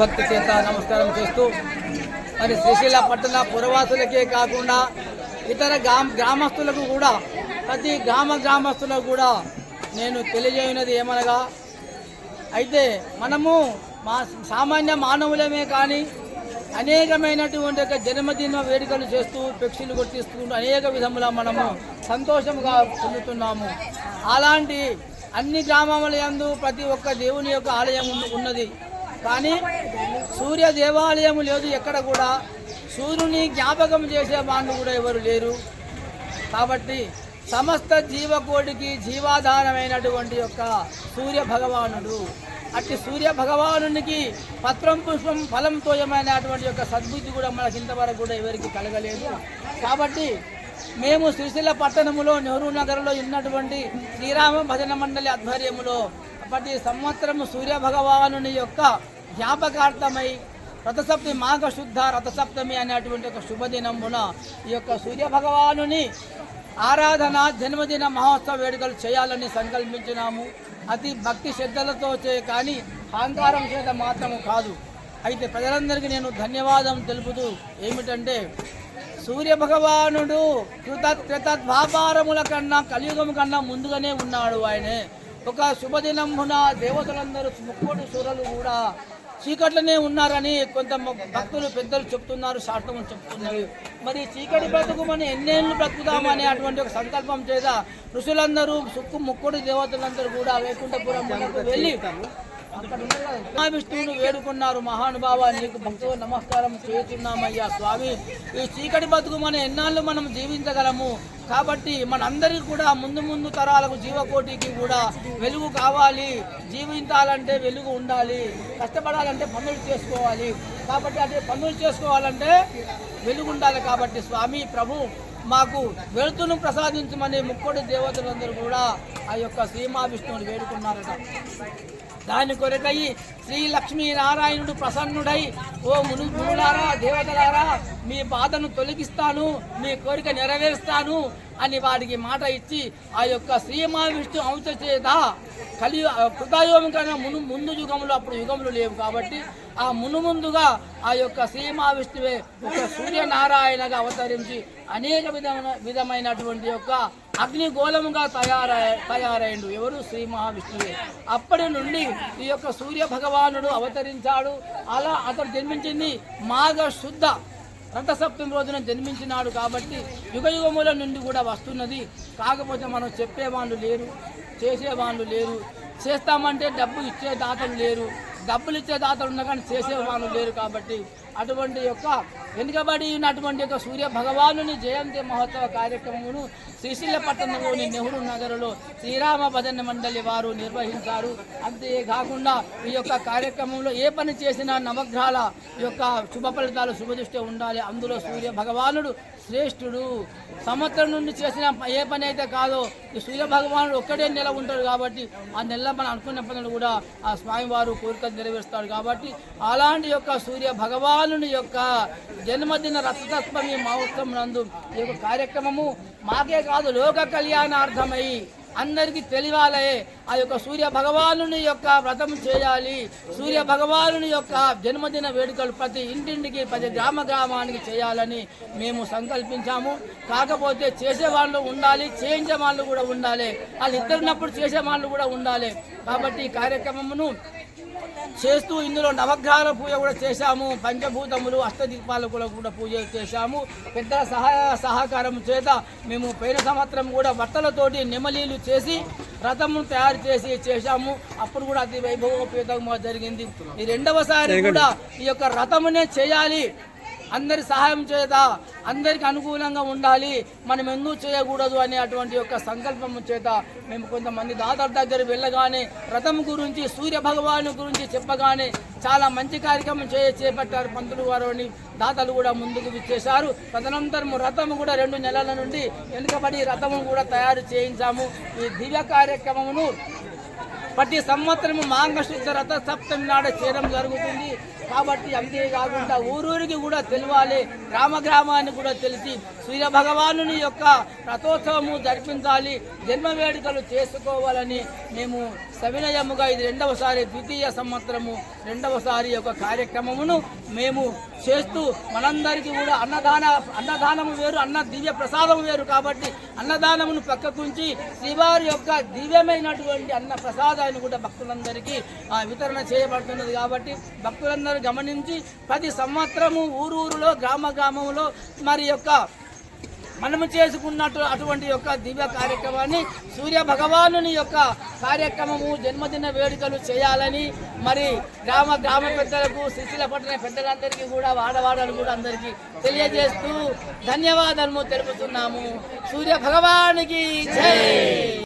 భక్తి చేత నమస్కారం చేస్తూ మరి శ్రీశైల పట్టణ పురవాసులకే కాకుండా ఇతర గ్రామస్తులకు కూడా ప్రతి గ్రామ గ్రామస్తులకు కూడా నేను తెలియజేయనది ఏమనగా అయితే మనము మా సామాన్య మానవులమే కానీ అనేకమైనటువంటి ఒక జన్మదిన వేడుకలు చేస్తూ పెక్షులు కొట్టిస్తూ అనేక విధముల మనము సంతోషంగా పొందుతున్నాము. అలాంటి అన్ని గ్రామముల యందు ప్రతి ఒక్క దేవుని యొక్క ఆలయం ఉన్నది. కానీ సూర్య దేవాలయం లేదు ఎక్కడ కూడా. సూర్యుని జ్ఞాపకం చేసే వాళ్ళు కూడా ఎవరు లేరు. కాబట్టి సమస్త జీవకోటికి జీవాధారమైనటువంటి యొక్క సూర్య భగవానుడు అట్టి సూర్య భగవానునికి పత్రం పుష్పం ఫలం తోయమైనటువంటి యొక్క సద్బుద్ధి కూడా మనకి ఇంతవరకు కూడా ఎవరికి కలగలేదు. కాబట్టి మేము శ్రీశైల పట్టణములో నెహ్రూ నగర్లో ఉన్నటువంటి శ్రీరామ భజన మండలి ఆధ్వర్యములో ప్రతి సంవత్సరము సూర్య భగవానుని యొక్క జ్ఞాపకార్థమై రథసప్తమి మాఘ శుద్ధ రథసప్తమి అనేటువంటి ఒక శుభదినమున ఈ యొక్క సూర్య భగవానుని ఆరాధన జన్మదిన మహోత్సవ వేడుకలు చేయాలని సంకల్పించినాము. అతి భక్తి శ్రద్ధలతో చే కానీ అహంకారం చేత మాత్రము కాదు. అయితే ప్రజలందరికీ నేను ధన్యవాదం తెలుపుతూ ఏమిటంటే సూర్య భగవానుడు కృత కృతద్వాపారముల కన్నా కలియుగం కన్నా ముందుగానే ఉన్నాడు ఆయనే. ఒక శుభదినమున దేవతలందరూ ముక్కోటి సూరలు కూడా చీకట్లోనే ఉన్నారని కొంత భక్తులు పెద్దలు చెప్తున్నారు శాస్త్రం చెప్తున్నారు. మరి చీకటి బ్రతుకుమని ఎన్నేళ్ళు బ్రతుకుదామనే అటువంటి ఒక సంకల్పం చేత ఋషులందరూ సుక్కు ముక్కుడు దేవతలందరూ కూడా వైకుంఠపురం వెళ్ళి మహావిష్ణువును వేడుకున్నారు. మహానుభావ నీకు భక్తులు నమస్కారం చేస్తున్నామయ్యా స్వామి. ఈ చీకటి బతుకు మన ఎన్నాళ్ళు మనం జీవించగలము? కాబట్టి మనందరికీ కూడా ముందు ముందు తరాలకు జీవకోటికి కూడా వెలుగు కావాలి. జీవించాలంటే వెలుగు ఉండాలి. కష్టపడాలంటే పనులు చేసుకోవాలి. కాబట్టి అంటే పనులు చేసుకోవాలంటే వెలుగు ఉండాలి కాబట్టి స్వామి ప్రభు మాకు వెళుతును ప్రసాదించమని ముక్కోటి దేవతలందరూ కూడా ఆ యొక్క శ్రీమా విష్ణువుని వేడుకున్నారట. దాని కొరకై శ్రీ లక్ష్మీ నారాయణుడు ప్రసన్నుడై ఓ మును మునులారా దేవతలారా మీ బాధను తొలగిస్తాను మీ కోరిక నెరవేరుస్తాను అని వాడికి మాట ఇచ్చి ఆ యొక్క శ్రీ మహావిష్ణు అంశ చేత కలి కృతయోగం కన్నా మును ముందు యుగంలో అప్పుడు యుగములు లేవు కాబట్టి ఆ మును ముందుగా ఆ యొక్క శ్రీ మహావిష్ణువే ఒక సూర్యనారాయణగా అవతరించి అనేక విధమైన విధమైనటువంటి యొక్క అగ్నిగోళముగా తయారై తయారైండు. ఎవరు? శ్రీ మహావిష్ణువే. అప్పటి నుండి ఈ యొక్క సూర్య భగవానుడు అవతరించాడు. అలా అతడు జన్మించింది మాఘ శుద్ధ రథసప్తమి రోజున జన్మించినాడు కాబట్టి యుగ యుగముల నుండి కూడా వస్తున్నది. కాకపోతే మనం చెప్పేవాళ్ళు లేరు చేసేవాళ్ళు లేరు. చేస్తామంటే డబ్బు ఇచ్చే దాతలు లేరు. డబ్బులు ఇచ్చే దాతలు ఉన్నా కానీ చేసేవాళ్ళు లేరు కాబట్టి అటువంటి యొక్క వెనుకబడి ఉన్నటువంటి యొక్క సూర్య భగవానుని జయంతి మహోత్సవ కార్యక్రమమును శ్రీశైలపట్టణంలోని నెహ్రూ నగర్లో శ్రీరామ భజన మండలి వారు నిర్వహించారు. అంతేకాకుండా ఈ యొక్క కార్యక్రమంలో ఏ పని చేసినా నవగ్రహాల యొక్క శుభ ఫలితాలు శుభదృష్టి ఉండాలి. అందులో సూర్య భగవానుడు శ్రేష్ఠుడు. సంవత్సరం నుండి చేసిన ఏ పని అయితే కాదో ఈ సూర్య భగవానుడు ఒక్కడే నెల ఉంటాడు కాబట్టి ఆ నెల మనం అనుకున్న పనులు కూడా ఆ స్వామివారు కోరిక నెరవేరుస్తాడు కాబట్టి అలాంటి యొక్క సూర్య భగవానుని యొక్క జన్మదిన రథతత్వమి మహోత్సవం నందు ఈ యొక్క కార్యక్రమము. మాకే కాదు లోక కళ్యాణార్థమై అందరికీ తెలియాలే. ఆ యొక్క సూర్య భగవానుని యొక్క వ్రతం చేయాలి. సూర్య భగవానుని యొక్క జన్మదిన వేడుకలు ప్రతి ఇంటింటికి ప్రతి గ్రామ గ్రామానికి చేయాలని మేము సంకల్పించాము. కాకపోతే చేసే వాళ్ళు ఉండాలి చేయించే వాళ్ళు కూడా ఉండాలి. వాళ్ళు ఇద్దరున్నప్పుడు చేసే వాళ్ళు కూడా ఉండాలి. కాబట్టి ఈ కార్యక్రమమును చేస్తూ ఇందులో నవగ్రహాల పూజ కూడా చేశాము. పంచభూతములు అష్టదీపాలకు కూడా పూజ చేశాము. పెద్దల సహాయ సహకారం చేత మేము పోయిన సంవత్సరం కూడా బట్టలతోటి నెమలీలు చేసి రథమును తయారు చేసి చేశాము. అప్పుడు కూడా అతి వైభవోపేతంగా జరిగింది. ఈ రెండవసారి కూడా ఈ యొక్క రథమునే చేయాలి. అందరి సహాయం చేత అందరికి అనుకూలంగా ఉండాలి. మనం ఎందుకు చేయకూడదు అనే అటువంటి యొక్క సంకల్పం చేత మేము కొంతమంది దాతల దగ్గర వెళ్ళగానే రథం గురించి సూర్య భగవాను గురించి చెప్పగానే చాలా మంచి కార్యక్రమం చే చేపట్టారు పంతులు వారు అని దాతలు కూడా ముందుకు విచ్చేశారు. తదనంతరం రథము కూడా రెండు నెలల నుండి వెనుకబడి రథము కూడా తయారు చేయించాము. ఈ దివ్య కార్యక్రమమును ప్రతి సంవత్సరం మాంగశుద్ధ రథ సప్తమి నాడు చేయడం జరుగుతుంది. కాబట్టి అంతేకాకుండా ఊరూరికి కూడా తెలవాలి. గ్రామ గ్రామాన్ని కూడా తెలిసి సూర్య భగవాను యొక్క రథోత్సవము జరిపించాలి. జన్మ వేడుకలు చేసుకోవాలని మేము సవినయముగా ఇది రెండవసారి ద్వితీయ సంవత్సరము రెండవసారి యొక్క కార్యక్రమమును మేము చేస్తూ మనందరికీ కూడా అన్నదాన అన్నదానము వేరు అన్న దివ్య ప్రసాదం వేరు కాబట్టి అన్నదానమును పక్కకుంచి శ్రీవారి యొక్క దివ్యమైనటువంటి అన్న ప్రసాదాన్ని కూడా భక్తులందరికీ వితరణ చేయబడుతున్నది కాబట్టి భక్తులందరూ గమనించి ప్రతి సంవత్సరము ఊరూరులో గ్రామ గ్రామంలో మరి యొక్క మనము చేసుకున్నట్టు అటువంటి యొక్క దివ్య కార్యక్రమాన్ని సూర్య భగవానుని యొక్క కార్యక్రమము జన్మదిన వేడుకలు చేయాలని మరి గ్రామ గ్రామ పెద్దలకు శిశుల పట్టిన పెద్దలందరికీ కూడా వాడవాడలు కూడా అందరికీ తెలియజేస్తూ ధన్యవాదాలు తెలుపుతున్నాము. సూర్య భగవానికి జై!